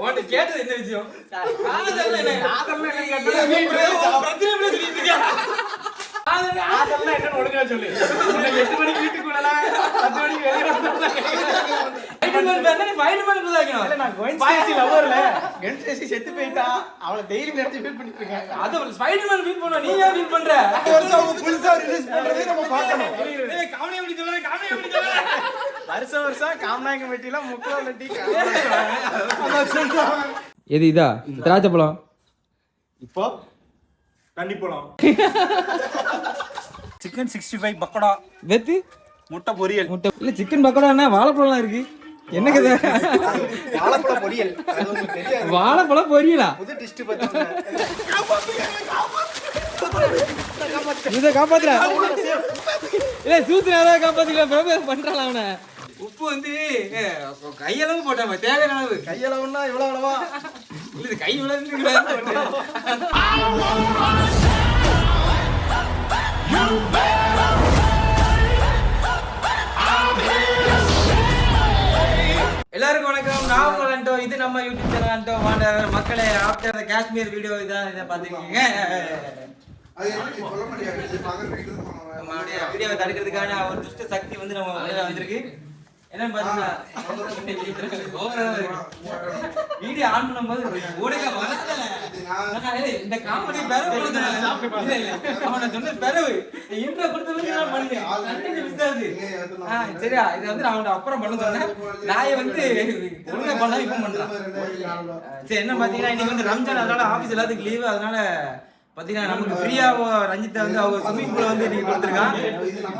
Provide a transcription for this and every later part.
உன்கிட்ட கேட்டது என்ன விஷயம் என்னன்னு ஒழுங்கா சொல்லு. எட்டு மணிக்கு வீட்டுக்கு விடல, பத்து மணிக்கு வெளியே செத்து போயிட்டா. அவளை daily நினைச்சு feel பண்ணிட்டு இருக்கேன். அது Spiderman feel பண்ணுவ, நீ ஏன் feel பண்ற? புதுசா ரிலீஸ் பண்றதே நம்ம பார்க்கணும் காமெடி எப்படி சொல்லாத, காமெடி. வருஷம் வருஷம் காமநாயகம் வெட்டில முக்கில் வெட்டி எது இதா? திராட்சை பழம் இப்போ தண்ணி போலாம் சிக்கன் சிக்ஸ்டி ஃபைவ் பக்கோடா. வெத்து? முட்டை பொரியல். முட்டை இல்ல சிக்கன் பக்கோடா என்ன? வாழைப்பழம்லாம் இருக்கு. என்ன கதை? வாழைப்பழ பொரியல். அது உங்களுக்கு தெரியாது. வாழைப்பழம் பொரியலா? புது டிஸ்ட் பத்தி இதை காப்பாத்துற இல்ல சூத்திர ஏதாவது காப்பாத்திக்கலாம். பிரபு பண்றான் அவனை? உப்பு வந்து கையளவு போட்டாம தேவையான அளவு கையளவுன்னா இவ்வளவு அளவா? இல்ல இது கை விளையாண்டு எல்லாருக்கும் வணக்கம். நான் உங்கள் அண்டோ இது நம்ம யூடியூப் சேனல் அண்டோ வாண்ட மக்களே ஆஃப்டர் காஷ்மீர் வீடியோ இதான் இதை பார்த்துக்கோங்க. வீடியோவை தடுக்கிறதுக்கான ஒரு துஷ்ட சக்தி வந்து நம்ம வந்திருக்கு. என்னன்னு பாத்தீங்கன்னா வீடியோ ஆன் பண்ணும்போது இந்த காமெடி பெறவு இல்ல. இல்ல அவனை சொன்ன பெறவு இன்ட்ரோ கொடுத்த வரைக்கும் நான் பண்ணேன். கண்டென்ட் மிஸ் ஆகுது. ஆ, சரியா? இது வந்து நான் அவன்கிட்ட அப்புறம் பண்ண சொன்னேன். நாயை வந்து ஒழுங்கா பண்ணாம இப்ப பண்றான். சரி என்ன பாத்தீங்கன்னா இன்னைக்கு வந்து ரம்ஜான் அதனால ஆபீஸ் எல்லாத்துக்கும் லீவு அதனால பாத்தீங்கன்னா நமக்கு ஃப்ரீயா ரஞ்சித்தை வந்து அவங்க ஸ்விம்மிங் பூல வந்து நீங்கள் கொடுத்துருக்கான்.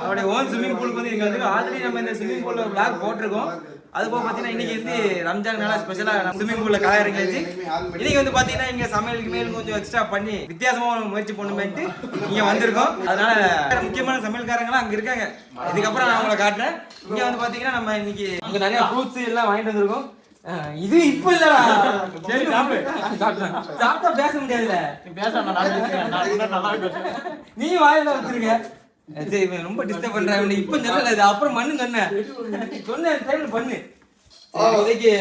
அவருடைய ஓன் ஸ்விம்மிங் பூலுக்கு வந்து எங்களுக்கு வந்து ஆல்ரெடி நம்ம இந்த ஸ்விம்மிங் பூலில் பிளாக் போட்டிருக்கோம். அது போக பாத்தீங்கன்னா இன்னைக்கு வந்து ரம்ஜான்னால ஸ்பெஷலா ஸ்விம்மிங் பூலில் கலை இறங்கியாச்சு. இன்னைக்கு வந்து பாத்தீங்கன்னா இங்க சமையலுக்கு மேல் கொஞ்சம் எக்ஸ்ட்ரா பண்ணி வித்தியாசமா முயற்சி பண்ணுமேட்டு இங்க வந்திருக்கோம். அதனால முக்கியமான சமையல்காரங்களாம் அங்க இருக்காங்க. இதுக்கப்புறம் நான் உங்களை காட்டுறேன். இங்க வந்து பாத்தீங்கன்னா நம்ம இன்னைக்கு அங்க நிறைய ஃப்ரூட்ஸ் எல்லாம் வாங்கிட்டு வந்திருக்கோம். இது இப்ப இல்லடா. சரி சாப்பிட்டா பேச பேசுறேன். நீ வாயில வச்சிருக்க. சரி ரொம்ப டிஸ்டர்ப் பண்றான். இவனை இப்ப சொல்லல இது அப்புறம் பண்ணு சொன்னேன். சொன்ன டைம்ல பண்ணு. இப்போதைக்கு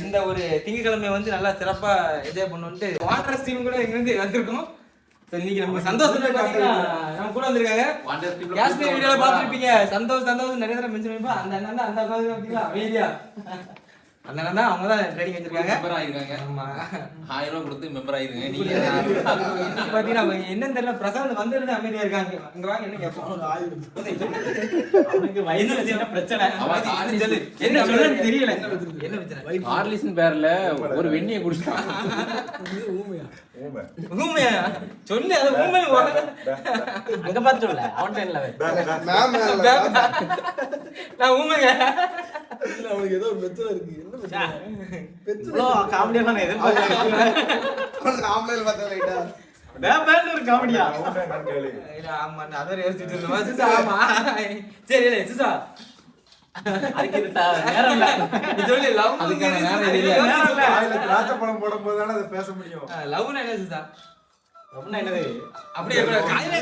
இந்த ஒரு திங்கக்கிழமை வந்து நல்லா சிறப்பா என்ஜாய் பண்ணுன்ட்டு வாட்டர் ஸ்ட்ரீம் கூட இங்க இருந்து வந்திருக்கோம். இன்னைக்கு நம்ம சந்தோஷம் நம்ம கூட வந்திருக்காங்க. காஷ்மீர் வீடியோல பாத்துருப்பீங்க. சந்தோஷ் சந்தோஷ் நிறைய தடவை மென்ஷன் பண்ணிப்பா அந்த அண்ணன் தான் அந்த அமைதியா. அந்த அண்ணன் தான் அவங்க தான் வச்சிருக்காங்க. மெம்பர் ஆயிருக்காங்க. ஆமா. ஆயிரம் ரூபாய் கொடுத்து மெம்பர் ஆயிருங்க. நீங்க பாத்தீங்கன்னா என்னன்னு தெரியல. பிரசாந்த் வந்திருந்து அமைதியா இருக்காங்க. அங்க வாங்க என்ன கேட்போம்? அவனுக்கு வயதுல என்ன பிரச்சனை. சொல்றேன்னு தெரியல. என்ன பிரச்சனை ஹார்லிஸின் பேர்ல ஒரு வெண்ணியை குடிச்சிட்டான் ஊமையா? சொல்லு அது ஊமை அங்க பார்த்து சொல்ல? அவன்கிட்ட இல்ல நான் ஊமைங்க அவனுக்கு ஏதோ ஒரு இருக்கு. என்ன காமெடியா நான் எதிர்பார்க்கல. ஆம்பளைல பார்த்தா லைட்டா காமெடியா இல்ல, ஆமா நான் அதான் யோசிச்சுட்டு இருந்தேன். சிசா ஆமா. சரி இல்ல சிசா. பழம் போடும்போது தானே அதை பேச முடியும். லவ்னா என்ன சிசா அப்படின்னா என்னது? அப்படியே காதலே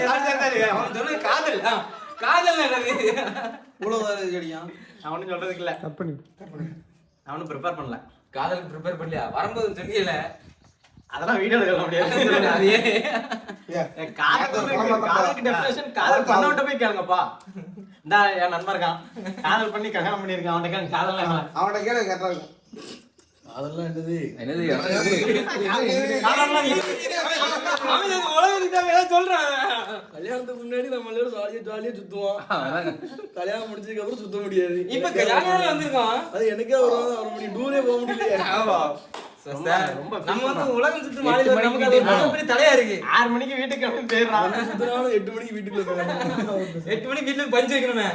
காதல் தான் காதல். என்னது? இவ்வளவு கடியா அவனும் சொல்றதுக்கு இல்ல. அவனும் ப்ரிப்பேர் பண்ணல. காதலுக்கு ப்ரிப்பேர் பண்ணலையா? வரும்போது சொன்னீங்கல்ல அதெல்லாம் வீடியோ எடுக்க முடியாது. காதலுக்கு டெஃபினேஷன் காதல் பண்ணவட்ட போய் கேளுங்கப்பா. இந்தா என் நண்பர் இருக்கான். காதல் பண்ணி கல்யாணம் பண்ணியிருக்கான். அவன்கிட்ட காதல் என்ன அவனை கேளு கரெக்டா இருக்கும் அதெல்லாம் என்னது? என்னது? கல்யாணத்துக்கு முன்னாடி நம்ம எல்லாரும் ஜாலியா ஜாலியா சுத்துவோம். கல்யாணம் முடிச்சதுக்கு அப்புறம் சுத்த முடியாது. இப்ப கல்யாணம் வந்திருக்கோம் அது எனக்கே வரும். வர முடியும் டூரே போக முடியலையே. ஆறு மணிக்கு வீட்டுக்கு போயிடுறான். எட்டு மணிக்கு வீட்டுக்குள்ள. எட்டு மணிக்கு வீட்டுல பஞ்சு வைக்கணுமே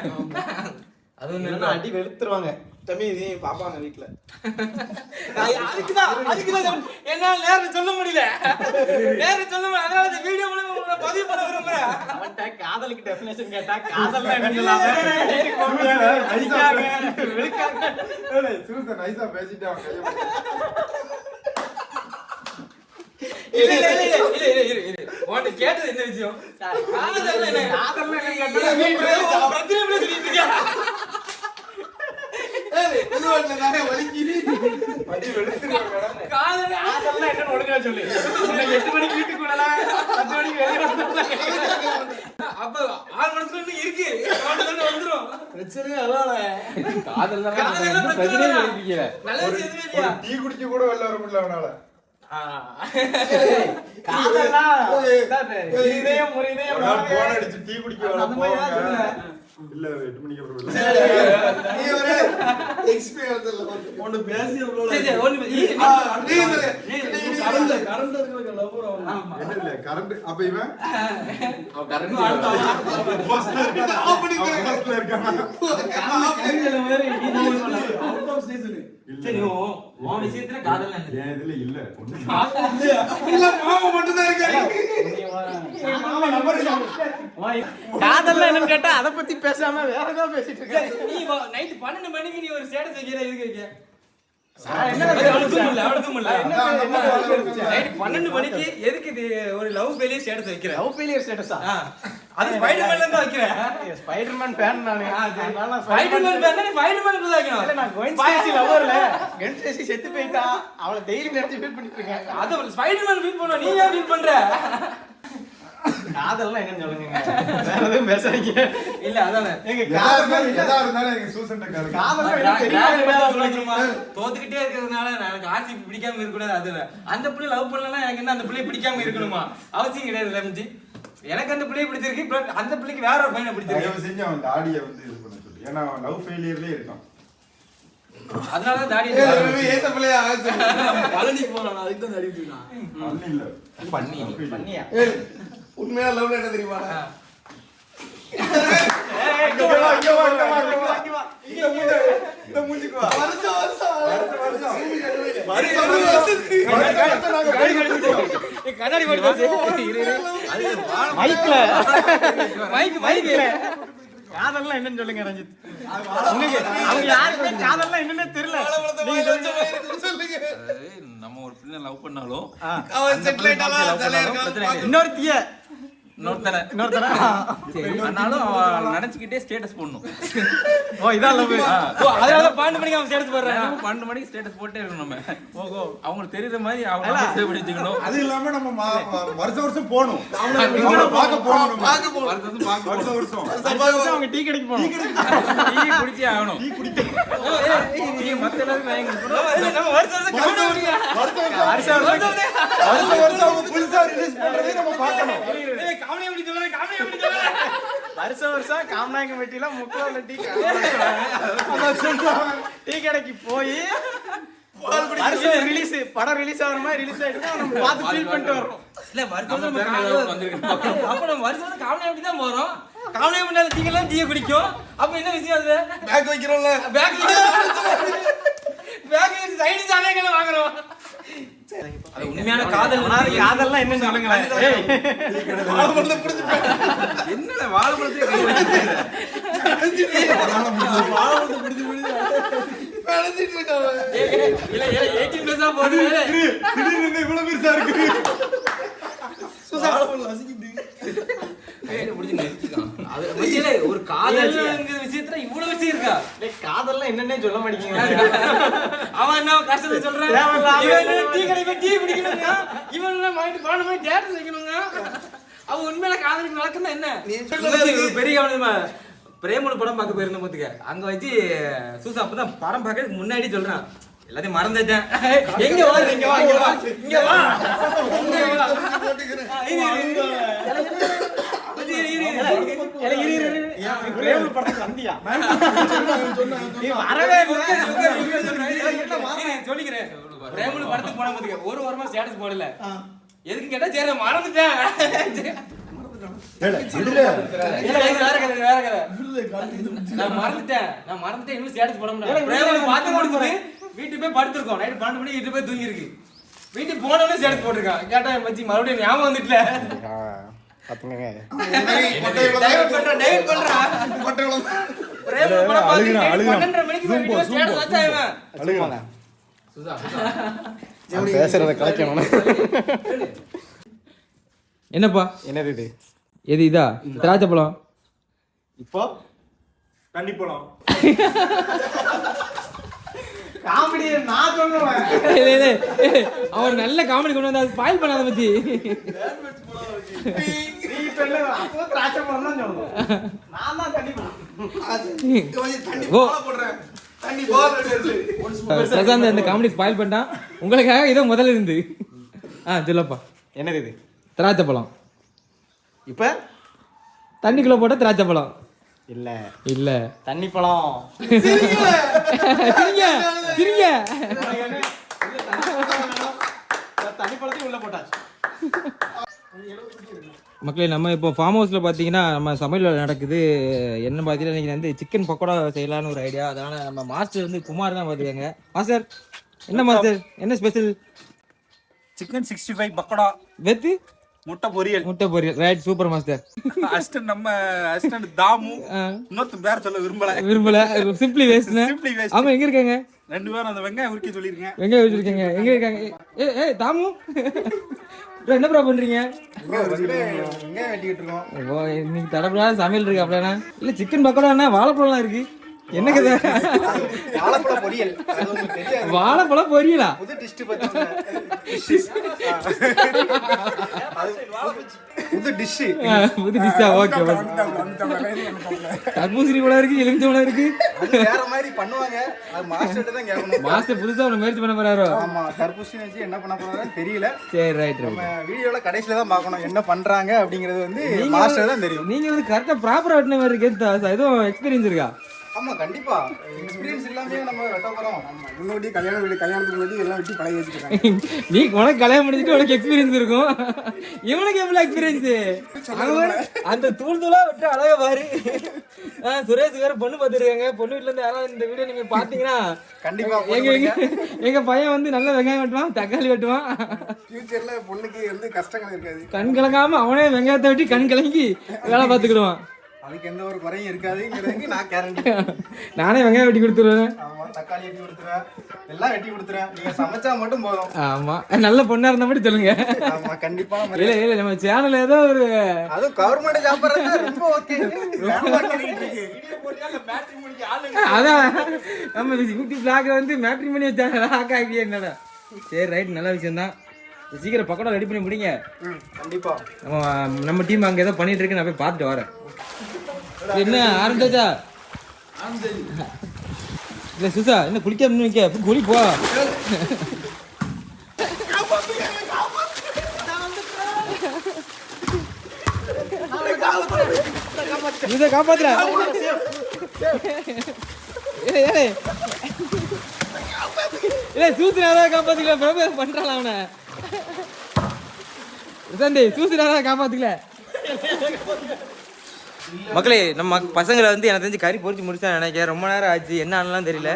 அது ஒண்ணு அடி வெளுத்துருவாங்க. தம்பி இதையும் பாப்பாங்க வீட்டுல. அதுக்குதான் அதுக்குதான். என்னால நேரம் சொல்ல முடியல. நேரம் சொல்ல முடியல. அதனால இந்த வீடியோ மூலமா உங்களை பதிவு பண்ண விரும்புறேன் காதலுக்கு டெஃபினேஷன் கேட்டா வீட்டுக்கு வெளுக்காங்க. சூசன் நைஸா பேசிட்டு அவன் கையை இல்ல இல்ல இல்ல இல்ல இல்ல இல்ல இல்ல உன்கிட்ட கேட்டது என்ன விஷயம்? அப்ப ஆறு மனசுல இருக்கு. வந்துரும். பிரச்சனையே அதானே காதல். நல்ல விஷயம் எதுவுமே இல்லையா? டீ குடிக்க கூட வெளில வர முடியல அவனால. இல்ல எட்டு மணிக்கு அப்புறம் பேசி உன் உன் விஷயத்துல காதல் என்னன்னு கேட்டா அத பத்தி பேசாம வேற ஏதாவது பேசிட்டு இருக்க நீ night 12 மணிக்கு நீ ஒரு status வைக்கிற, எதுக்கு 12 மணிக்கு எதுக்கு இது ஒரு love failure status வைக்கிற? லவ் ஃபெயிலியர் ஸ்டேட்டஸா அது Spiderman ல இருந்து வைக்கிற. ஸ்பைடர்மேன் ஃபேன் நானு. அதனால வைக்கணும். இல்ல நான் கோயின் ஸ்டேசி லவ்வர்ல கன் ஸ்டேசி செத்து போயிட்டா அவளை டெய்லி நினைச்சு ஃபீல் பண்ணிட்டு இருக்கேன் அது Spiderman feel பண்ணுவா, நீ ஏன் feel பண்ற? காதல்லாம் என்னன்னு சொல்லுங்க. வேற எதுவும் பேசாதீங்க. இல்ல, அதானே. எங்க காதல் எதா இருந்தாலும் எங்க சூசன்ட்ட காதல்? தோத்துக்கிட்டே இருக்கிறதுனால நான் எனக்கு ஆர்சிபி பிடிக்காம இருக்கக்கூடாது அது அந்த பிள்ளை லவ் பண்ணலன்னா எனக்கு என்ன அந்த பிள்ளை பிடிக்காம இருக்கணுமா? அவசியம் கிடையாது லமிஞ்சி. எனக்கு அந்த பிள்ளையை பிடிச்சிருக்கு but அந்த பிள்ளைக்கு வேற ஒரு பையனை பிடிச்சிருக்கு. செஞ்சு அவன் தாடியை வந்து இது பண்ண சொல்லு. ஏன்னா அவன் லவ் ஃபெயிலியர்லயே இருக்கான். அதனாலதான் தாடி ஏத்த பிள்ளையா. பழனிக்கு போறான் அதுக்கு தான் இல்ல. பண்ணி. பண்ணியா உண்மையா லவ் என்ன தெரியுமா? கண்ணாடி காதல்லாம் என்னன்னு சொல்லுங்க ரஞ்சித். உங்களுக்கு அவங்க யாருக்குமே காதல்லாம் என்னன்னே தெரியல. நீங்க சொல்லுங்க. நம்ம ஒரு பிள்ளை லவ் பண்ணாலும் அவன் அந்த இன்னொருத்தனை இன்னொருத்தர சரி, ஆனாலும் நினைச்சுக்கிட்டே ஸ்டேட்டஸ் போடணும் ஓ இதான் லவ் ஓ, அதனால பன்னெண்டு மணிக்கு அவன் சேர்த்து போடுறான் நம்ம பன்னெண்டு மணிக்கு ஸ்டேட்டஸ் போட்டே இருக்கணும் நம்ம ஓஹோ அவங்களுக்கு தெரியுற மாதிரி அவங்க சேவ் பண்ணி வச்சுக்கணும் அது இல்லாம நம்ம வருஷம் வருஷம் போகணும் அவங்கள பார்க்க போகணும் நம்ம. பார்க்க போறோம். வருஷம் பார்க்க வருஷம் வருஷம் அவங்க டீ கடைக்கு டீ குடிச்சே ஆகணும் டீ குடிக்கணும் டீ மத்த எல்லாருக்கும் வாங்கி கொடுக்கணும். நம்ம இல்ல, நம்ம வருஷம் வருஷம் கவனம் முடியா? வருஷம் வருஷம் வருஷம் வருஷம் அவங்க புதுசா ரிலீஸ் பண்றதை நம்ம பார்க்கணும் கவனம் எப்படி எப்படி சொல்லுற? வருஷம் வருஷம் காமநாயக்க வெட்டில முக்கிய டீ டீ கடைக்கு போய் வருஷம் ரிலீஸ் படம் ரிலீஸ் ஆகுற மாதிரி ரிலீஸ் ஆயிட்டு நம்ம பார்த்து ஃபீல் பண்ணிட்டு வரோம். இல்ல, வருஷம் நம்ம. அப்ப நம்ம வருஷம் எப்படி தான் போறோம். காவல் எப்படி டீக்கெல்லாம் டீயை குடிக்கும். அப்ப என்ன விஷயம் அது? பேக் வைக்கிறோம்ல. பேக் பேக் சைடு சாலைகளை வாங்குறோம். உண்மையான காதல் காதல்லாம் என்னன்னு சொல்லுங்களேன் ஏய், என்னடா வாழைப்பழத்தையே கை வச்சுட்டு நினைச்சிட்டு இருக்கான் இல்ல இல்ல 18 பிளஸ் தான் போடுது திடீர்னு இவ்வளவு பெருசா இருக்கு கையில பிடிச்சு நெரிச்சுக்கான். அது மச்சிலே, ஒரு காதல்ங்கிற விஷயத்துல இவ்வளவு விஷயம் இருக்கா? காதல்லாம் என்னன்னே சொல்ல மாட்டேங்க அவன் என்ன கஷ்டத்தை சொல்றான்? இவன் டீ கடைக்கு போய் டீ குடிக்கணுங்க? இவன் என்ன போய் வைக்கணுங்க? அவன் உண்மையில காதலுக்கு நடக்குன்னா என்ன? பெரிய கவனமா பிரேமனு படம் பார்க்க போயிருந்தோம் பாத்துக்க. அங்க வச்சு சூசா அப்பதான் படம் பார்க்கறதுக்கு முன்னாடி சொல்றான். எல்லாத்தையும் மறந்துட்டேன். எங்க வா இங்க வா இங்க வா இங்க வா. ஒரு வாரமா ஸ்டேட்டஸ் போடல. எதுக்கு கேட்டா சரி மறந்துட்டேன். நான் மறந்துட்டேன். நான் மறந்துட்டேன் இன்னும் ஸ்டேட்டஸ் போட முடியல. பார்த்து முடிச்சுட்டு வீட்டுக்கு போய் படுத்திருக்கோம். நைட் பன்னெண்டு மணிக்கு வீட்டுக்கு போய் தூங்கி இருக்கு வீட்டுக்கு போனோடனே ஸ்டேட்டஸ் போட்டிருக்கான். கேட்டா மச்சி மறுபடியும் ஞாபகம் வந்துட்டுல. சுதா, பேசுறத கலைக்கணும் என்னப்பா? என்னது இது? எது இதா? திராட்சை பழம். இப்போ தண்ணி போலாம் காமெடி நான் சொல்லுவேன். இல்ல, இல்ல, இல்ல. அவர் நல்ல காமெடி கொண்டு வந்தா ஸ்பாயில் பண்ணாத பத்தி. பிரசாந்த் அந்த காமெடி ஸ்பாயில் பண்ணிட்டான். உங்களுக்காக இதோ முதல்ல இருந்து. ஆ சொல்லப்பா. என்னது இது? திராட்சை பழம். இப்ப? தண்ணிக்குள்ள போட்ட திராட்சை பழம். இல்ல. இல்ல. தண்ணி பழம். சிரிங்க சிரிங்க தண்ணி பழத்தையும் உள்ள போட்டாச்சு. மக்களே நம்ம இப்போ ஃபார்ம் ஹவுஸில் பார்த்தீங்கன்னா நம்ம சமையல் வேலை நடக்குது. என்ன பார்த்தீங்கன்னா இன்னைக்கு வந்து சிக்கன் பக்கோடா செய்யலாம்னு ஒரு ஐடியா அதனால நம்ம மாஸ்டர் வந்து குமார் தான் பார்த்துக்கோங்க மாஸ்டர் என்ன மாஸ்டர் என்ன special chicken sixty five pakoda. வெத்து முட்டை பொரியல். முட்டை பொரியல். ரைட் சூப்பர் மாஸ்டர் அசிஸ்டன்ட் நம்ம அசிஸ்டன்ட் தாமு. இன்னொருத்தன் பேர் சொல்ல விரும்பல. விரும்பல. Simply waste Simply waste. அவங்க எங்க இருக்காங்க? ரெண்டு பேரும் அந்த வெங்காயம் உருக்கி சொல்லிருக்கேன். எங்க வச்சிருக்கீங்க எங்க இருக்காங்க? ஏ ஏ தாமு. என்ன ப்ரோ பண்றீங்க? எங்க வெட்டிக்கிட்டு இருக்கோம். ஓ இன்னைக்கு தடப்படாத சமையல் இருக்கு அப்படின்னா. இல்ல சிக்கன் பக்கோடா வாழைப்பழம்லாம் இருக்கு. என்ன கதை வாழைப்பழ பொரியல் அது உங்களுக்கு தெரியாது. வாழைப்பழம் பொரியலா புது டிஸ்ட் பத்தி புது டிஷ் புது டிஷ்ஷா? ஓகே தர்பூசணி பழம் இருக்கு எலுமிச்சை பழம் இருக்கு. அது வேற மாதிரி பண்ணுவாங்க. அது மாஸ்டர்ட்ட தான் கேட்கணும். மாஸ்டர் புதுசா ஒன்று முயற்சி பண்ண போறாரோ? ஆமா தர்பூசணி வச்சு என்ன பண்ண போறாங்கன்னு தெரியல. சரி ரைட் நம்ம வீடியோல கடைசில தான் பார்க்கணும். என்ன பண்றாங்க அப்படிங்கிறது வந்து மாஸ்டர் தான் தெரியும். நீங்க வந்து கரெக்டா ப்ராப்பரா வெட்டின மாதிரி இருக்கு எதுவும் எக்ஸ்பீரியன்ஸ் இருக்கா? ஆமா கண்டிப்பா. எக்ஸ்பீரியன்ஸ் இல்லாம நம்ம வெட்ட போறோம். முன்னாடி கல்யாணம் வீடு கல்யாணத்துக்கு முன்னாடி எல்லாம் வெட்டி பழகி வச்சுருக்காங்க. நீ உனக்கு கல்யாணம் முடிஞ்சிட்டு உனக்கு எக்ஸ்பீரியன்ஸ் இருக்கும். இவனுக்கு எவ்வளவு எக்ஸ்பீரியன்ஸ் அந்த தூள் தூளா விட்டு அழகா பாரு. சுரேஷ் வேற பொண்ணு பார்த்துருக்காங்க. பொண்ணு வீட்டுல இருந்து யாராவது இந்த வீடியோ நீங்க பாத்தீங்கன்னா கண்டிப்பா எங்க எங்க எங்க பையன் வந்து நல்ல வெங்காயம் வெட்டுவான் தக்காளி வெட்டுவான். ஃபியூச்சர்ல பொண்ணுக்கு வந்து கஷ்டங்கள் இருக்காது. கண் கலங்காம அவனே வெங்காயத்தை வெட்டி கண் கலங்கி வேலை பார்த்துக்கிடுவான். அதுக்கு எந்த ஒரு குறையும் இருக்காதுங்கிறதுக்கு நான் கேரண்டி நானே வெங்காயம் வெட்டி கொடுத்துருவேன். ஆமா தக்காளி வெட்டி கொடுத்துறேன் எல்லாம் வெட்டி கொடுத்துறேன் நீங்க சமைச்சா மட்டும் போதும். ஆமா. நல்ல பொண்ணா இருந்த மட்டும் சொல்லுங்க. ஆமா கண்டிப்பா இல்ல இல்ல நம்ம சேனல்ல ஏதோ ஒரு அதுவும் கவர்மெண்ட் சாப்பிடுறது ரொம்ப ஓகே அதான். நம்ம பிளாக் வந்து மேட்ரிமோனி சேனல் ஹாக் ஆகிய என்னடா. சரி ரைட் நல்ல விஷயம் தான் சீக்கிரம் பக்கோடா ரெடி பண்ணி முடிங்க. கண்டிப்பா. நம்ம நம்ம டீம் அங்க ஏதோ பண்ணிட்டு இருக்கு. நான் போய் பார்த்துட்டு வரேன். என்ன ஆரம்பிச்சாச்சா? இல்ல சுசா என்ன குளிக்காம நின்னு நிக்க குளி போ. இதை காப்பாத்துற ஏய், இல்ல சூசினாரா காப்பாத்துக்கல பிரபு பண்றான் அவனை. சந்தி சூசினாரா காப்பாத்துக்கல. மக்களே நம்ம பசங்களை வந்து எனக்கு தெரிஞ்சு கறி பொறிச்சு முடிச்சா நினைக்கிறேன். ரொம்ப நேரம் ஆச்சு. என்ன ஆனாலும் தெரியல.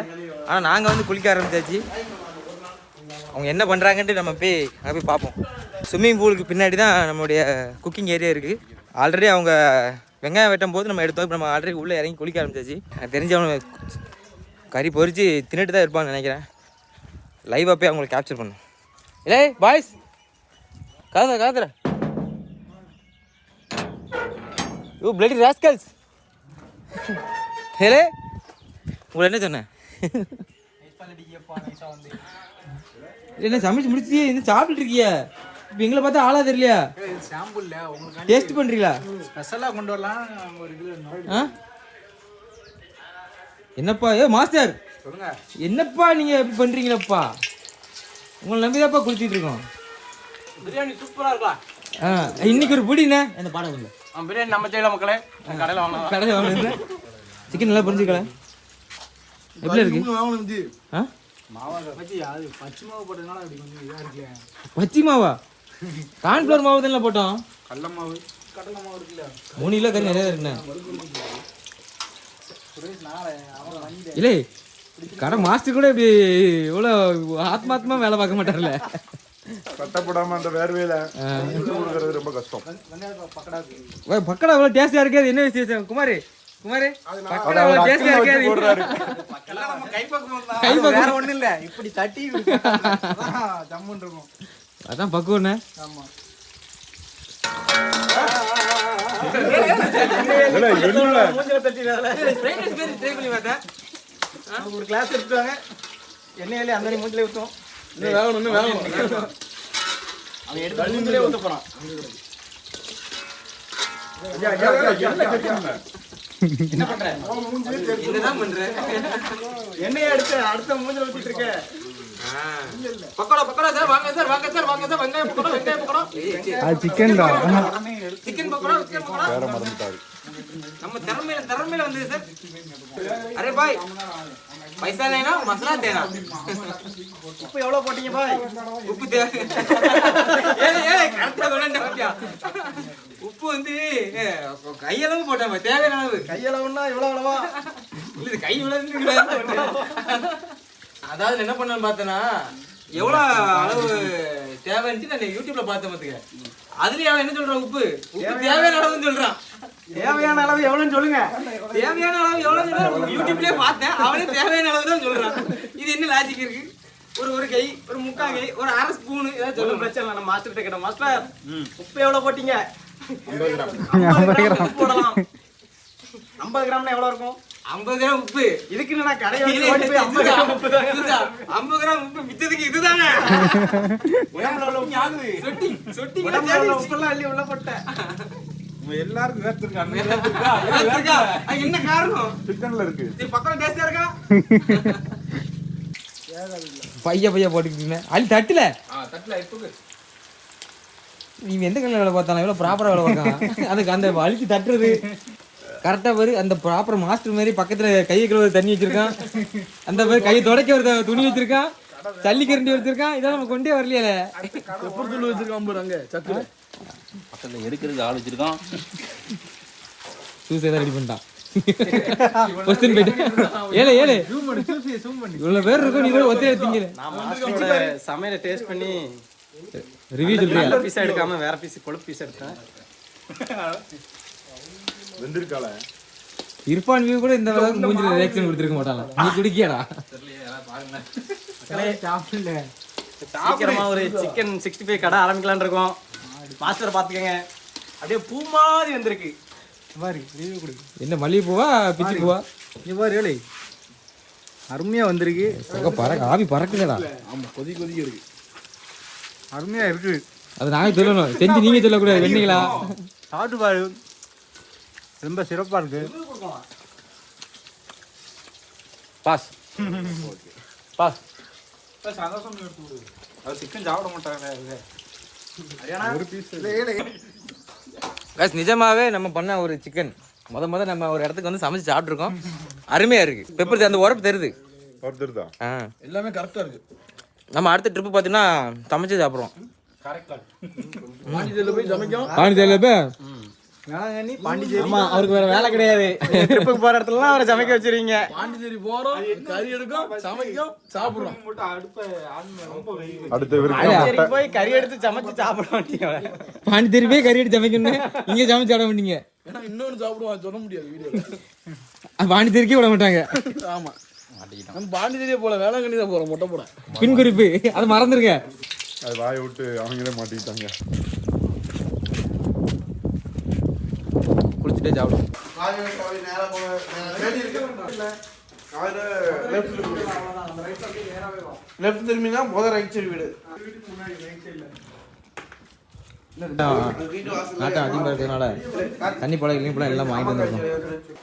ஆனால் நாங்கள் வந்து குளிக்க ஆரம்பிச்சாச்சு. அவங்க என்ன பண்ணுறாங்கன்ட்டு நம்ம போய் அங்கே போய் பார்ப்போம். ஸ்விம்மிங் பூலுக்கு பின்னாடி தான் நம்மளுடைய குக்கிங் ஏரியா இருக்குது ஆல்ரெடி அவங்க வெங்காயம் வெட்டும் போது நம்ம எடுத்தோம். இப்போ நம்ம ஆல்ரெடி உள்ளே இறங்கி குளிக்க ஆரம்பிச்சாச்சு. எனக்கு தெரிஞ்சு அவங்க கறி பொறிச்சு தின்னுட்டு தான் இருப்பான்னு நினைக்கிறேன். லைவாக போய் அவங்களை கேப்சர் பண்ணும் இல்லை பாய்ஸ் காதா காதுரா யூ பிளடி ராஸ்கல்ஸ் ஹேலே உங்களை என்ன சொன்னேன் என்ன சமைச்சு முடிச்சு இது சாப்பிட்டு இருக்கிய? இப்போ எங்களை பார்த்தா ஆளா தெரியலையா? சாம்பிள்ல உங்களுக்கு டேஸ்ட் பண்றீங்களா ஸ்பெஷலா கொண்டு வரலாம் ஒரு இதுல ஆ? என்னப்பா ஏ மாஸ்டர் சொல்லுங்க. என்னப்பா நீங்க இப்படி பண்றீங்களப்பா? உங்களை நம்பிதாப்பா குளிச்சிட்டு இருக்கோம். பிரியாணி சூப்பரா இருக்கலாம். ஆ இன்னைக்கு ஒரு பிடிண்ணே. அந்த பாடம் இல்லை பிரியாணி நம்ம செய்யல மக்களே. கடையில வாங்கலாம் கடையில் வாங்க சிக்கன் நல்லா புரிஞ்சுக்கல. எப்படி இருக்கு? பச்சி அது பச்சை மாவு பச்சி மாவா? தானே போட்டோம்? கடல மாவு. கடலை மாவு இருக்குல்ல. மூணு கிலோ கறி நிறைய இருக்குண்ணே. இல்லை கடை மாஸ்டர் கூட இப்படி இவ்வளோ ஆத்மாத்மா வேலை பார்க்க மாட்டார்ல. கட்டப்படாம அந்த வேர்வையில கொடுக்கறது ரொம்ப கஷ்டம். பக்கடா இவ்வளோ டேஸ்டியாக இருக்காது. என்ன விசேஷம்? குமார் குமார் பக்கடா இவ்வளோ டேஸ்டியாக இருக்காது. கை வேற பக்கம் ஒண்ணும் இல்ல. இப்படி தட்டி ஜம்முன் இருக்கும். அதான் பக்குவண்ணே ஆமா. மூஞ்சில தட்டினால ட்ரை பண்ணி பார்த்தேன். ஒரு கிளாஸ் எடுத்துவாங்க எண்ணெயிலே அந்த மூஞ்சிலே ஊத்துவோம் இன்னும் வேகணும் இன்னும் வேகணும். அவன் எடுத்து மூஞ்சிலே ஊத்த போறான். என்ன பண்ற? என்னதான் பண்ற? எண்ணெயை எடுத்து அடுத்த மூஞ்சில ஊத்திட்டு இருக்க? பக்கோடா பக்கோடா சார் வாங்க சார் வாங்க சார் வாங்க சார் வெங்காயம் பக்கோடா வெங்காயம் பக்கோடா. சிக்கன் தான். Chicken pakoda chicken pakoda. வேற மறந்துட்டாரு. நம்ம திறமையில திறமையில வந்தது சார். அரே பாய். பைசா லேனா மசாலா தேனா? உப்பு எவ்வளவு போட்டீங்க பாய்? உப்பு தேவை கரெக்டா பாத்தியா? உப்பு வந்து கையளவு போட்டாம தேவையான அளவு. கையளவுன்னா எவ்வளவு அளவா? இல்ல இது கை விழுந்து அதாவது என்ன பண்ணேன்னு பார்த்தேன்னா எவ்வளவு அளவு தேவைன்ட்டு நான் யூடியூப்ல பார்த்தேன் பாத்துக்க. அதுலயே அவன் என்ன சொல்றான் உப்பு? உப்பு தேவையான அளவுன்னு சொல்றான். தேவையான அளவு எவ்வளவுன்னு சொல்லுங்க. தேவையான அளவு எவ்வளவு? யூடியூப்லயே பார்த்தேன். அவனே தேவையான அளவு தான் சொல்றான். இது என்ன லாஜிக் இருக்கு? ஒரு ஒரு கை ஒரு முக்கா கை ஒரு அரை ஸ்பூன் ஏதாவது சொல்லுங்க. பிரச்சனை இல்லை. நம்ம மாஸ்டர் கிட்ட மாஸ்டர் உப்பு எவ்வளவு போட்டீங்க? ஐம்பது கிராம். 50 கிராம் உப்பு போடலாம். 50 கிராம்னா எவ்வளவு இருக்கும்? ஐம்பது கிராம் உப்பு. இதுக்குன்னு நான் கடையை விட்டு ஓடி போய் 50 கிராம் உப்பு. ஐம்பது கிராம் உப்பு மிச்சதுக்கு இதுதானே? சொட்டி சொட்டி உடம்புல உள்ள உப்பெல்லாம் அள்ளி உள்ள போட்டேன். எல்லாருக்கும் வேர்த்திருக்காங்க இருக்கா? அது என்ன காரணம்? சிக்கன்ல இருக்கு. இது பக்கம் டேஸ்டா இருக்கா? பைய பைய போட்டுக்கிட்டு அள்ளி தட்டுல. தட்டுல இப்போ நீ எந்த கல்ல வேலை பார்த்தாலும் எவ்வளோ ப்ராப்பராக வேலை பார்க்கலாம் அதுக்கு அந்த அழிச்சு தட்டுறது. கரெக்டாக வரு அந்த ப்ராப்பர் மாஸ்டர் மாதிரி பக்கத்தில் கையை கழுவ தண்ணி வச்சிருக்கான். அந்த மாதிரி கையை துடைக்க ஒரு துணி வச்சிருக்கான். தள்ளி கரண்டி வச்சிருக்கான். இதெல்லாம் நம்ம கொண்டே வரலையே. பெப்பர் தூள் வச்சிருக்கான் பாரு அங்க பக்கத்துல எடுக்கிறதுக்கு ஆள் வச்சிருக்கான். சூசை தான் ரெடி பண்ணிட்டான். கொஸ்டின் போயிட்டு. ஏழு ஏழு இவ்வளோ பேர் இருக்கும் நீ கூட நான் மாஸ்டரோட சமையலை டேஸ்ட் பண்ணி ரிவ்யூ சொல்றியா? நல்ல பீஸ் எடுக்காம வேற பீஸ் கொழுப்பு பீஸ் எடுத்தேன். வெந்திருக்கால இர்ஃபான் வியூ கூட இந்த அளவுக்கு மூஞ்சில ரியாக்ஷன் கொடுத்துருக்க மாட்டாங்க நீ குடிக்கியாடா? சீக்கிரமா ஒரு சிக்கன் சிக்ஸ்டி ஃபைவ் கடை ஆரம்பிக்கலாம்னு இருக்கோம். மாஸ்டர் பாத்துக்கங்க. அப்படியே பூ மாதிரி வந்திருக்கு. என்ன மல்லிகை பூவா பிச்சி பூவா இவ்வாறு ஏழை அருமையா வந்திருக்கு. பறக்க ஆவி பறக்குதடா. ஆமா கொதி கொதிக்க இருக்கு. அருமையா இருக்கு. அது நாங்க சொல்லணும். செஞ்சு நீங்க சொல்லக்கூடாது வெண்ணீங்களா? சாப்பிட்டு பாரு. ரொம்ப சிறப்பா இருக்கு. பாஸ். பாஸ். அது சிக்கன் சாப்பிட மாட்டாங்க காசு நிஜமாவே நம்ம பண்ண ஒரு சிக்கன் முத முத நம்ம ஒரு இடத்துக்கு வந்து சமைச்சு சாப்பிட்ருக்கோம் அருமையா இருக்கு. பெப்பர் அந்த உரப்பு தெரியுது. தான். ஆ. எல்லாமே கரெக்டா இருக்கு. நம்ம அடுத்த ட்ரிப்பு பார்த்தீங்கன்னா சமைச்சு சாப்பிட்றோம். பாண்டிச்சேரியில போய் சமைக்கும் வேளாங்கண்ணி பாண்டிச்சேரி ஆமா அவருக்கு வேற வேலை கிடையாது. ட்ரிப்புக்கு போற இடத்துலலாம் அவரை சமைக்க வச்சிருக்கீங்க. பாண்டிச்சேரி போறோம் கறி எடுக்கும் சமைக்கும் சாப்பிடுறோம். அடுத்த பாண்டிச்சேரிக்கு போய் கறி எடுத்து சமைச்சு சாப்பிட மாட்டீங்க. பாண்டிச்சேரி போய் கறி எடுத்து சமைக்கணும் இங்கே சமைச்சு சாப்பிட மாட்டீங்க. ஏன்னா இன்னொன்னு சாப்பிடுவான் சொல்ல முடியாது வீடியோல பாண்டிச்சேரிக்கே விட மாட்டாங்க. ஆமா. நம்ம பாண்டிச்சேரியே போல வேளாங்கண்ணி தான் போறோம் மொட்டை போட பின் குறிப்பு அதை மறந்துருங்க. அது வாயை விட்டு அவங்களே மாட்டிக்கிட்டாங்க. குளிச்சுட்டே சாப்பிடும் லெஃப்ட் திரும்பினா முத ரைட் சைடு வீடு நாட்டம் அதிகமாக இருக்கிறதுனால தண்ணி பழம் இல்லைங்க பழம் எல்லாம் வாங்கிட்டு வந்துருக்கோம்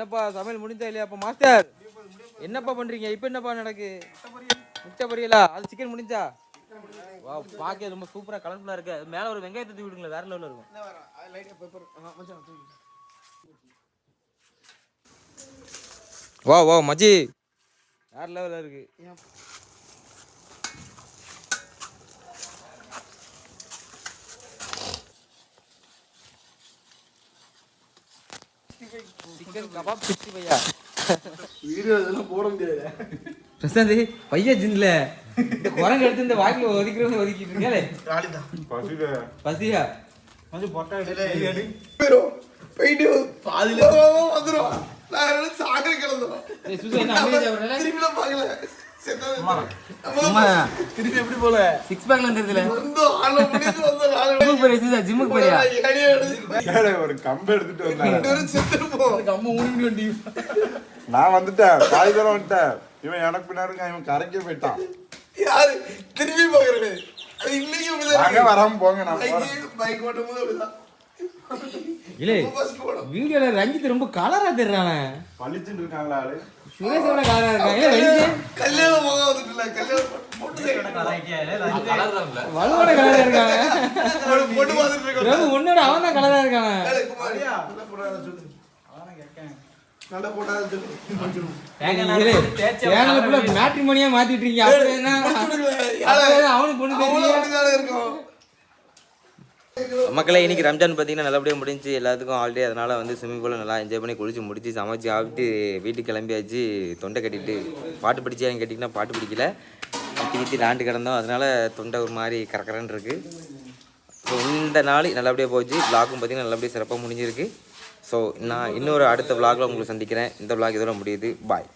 என்னப்பா சமையல் முடிஞ்சா இல்லையா? அப்ப மாஸ்டர் என்னப்பா பண்றீங்க? இப்போ என்னப்பா நடக்கு? முட்டை பொரியலா? அது சிக்கன் முடிஞ்சா? வா பார்க்க ரொம்ப சூப்பரா கலர்ஃபுல்லா இருக்கு. அது மேல ஒரு வெங்காயத்தை தூக்கி விடுங்களேன் வேற லெவல்ல இருக்கும். வா வா மச்சி வேற லெவலில் இருக்கு. சிக்கன் கபாப் சிக்ஸ்டி ஃபைவா வீடியோ இதெல்லாம் போட முடியாது பிரசாந்த் பையா ஜின்ல. இந்த குரங்கு எடுத்து இந்த வாய்க்குல ஒதுக்கிறவங்க ஒதுக்கிட்டு இருக்கே பசியில பசியா? கொஞ்சம் பொட்டை போயிடும் போயிட்டு பாதியில. வந்துடும் நான் சாகர கிடந்துடும் பார்க்கல. திருப்பி எப்படி போல? சிக்ஸ் பேக்ல நாலு ஜிம்முக்கு போறியா போறியா? ஒரு கம்பு எடுத்துட்டு ஊனி வண்டி. நான் வந்துட்டேன். பாதி தூரம் வந்துட்டேன். இவன் எனக்கு பின்னாடி இவன் கரைக்கே போயிட்டான். யாரு? திரும்பி அது இன்னைக்கு. வராம போங்க நான் பைக் ஓட்டும் போது அப்படிதான். இல்ல ரொம்ப ஃபர்ஸ்ட் போடும் வீடியோல ரஞ்சித் ரொம்ப கலரா தெரிறானே பளிச்சுட்டு இருக்காங்களா ஆளு? சுரேஷோட கல்யாண முகம் வந்துட்டுல கல்யாணம் வலுவோட கலரா இருக்காங்க. உன்னோட அவன் தான் கலரா இருக்காங்க மேட்ரிமோனியா மாத்திட்டு இருக்கீங்க? அவனுக்கு பொண்ணு இருக்கும். மக்களே இன்னைக்கு ரம்ஜான் பார்த்தீங்கன்னா நல்லபடியாக முடிஞ்சு எல்லாத்துக்கும் ஆல்ரெடி அதனால் வந்து ஸ்விம்மிங் பூலில் நல்லா என்ஜாய் பண்ணி குளிச்சு முடிச்சு சமைச்சு சாப்பிட்டு வீட்டுக்கு கிளம்பியாச்சு. தொண்டை கட்டிட்டு. பாட்டு பிடிச்சியான்னு கேட்டிங்கன்னா பாட்டு பிடிக்கல. கட்டி கத்தி நாண்டு கிடந்தோம். அதனால் தொண்டை ஒரு மாதிரி கரக்கரன்னு இருக்கு. ஸோ இந்த நாள் நல்லபடியாக போச்சு. vlog-ம் பார்த்தீங்கன்னா நல்லபடியாக சிறப்பாக முடிஞ்சிருக்கு. ஸோ நான் இன்னொரு அடுத்த விளாகில் உங்களுக்கு சந்திக்கிறேன். இந்த விளாக் இதோட முடியுது. பாய்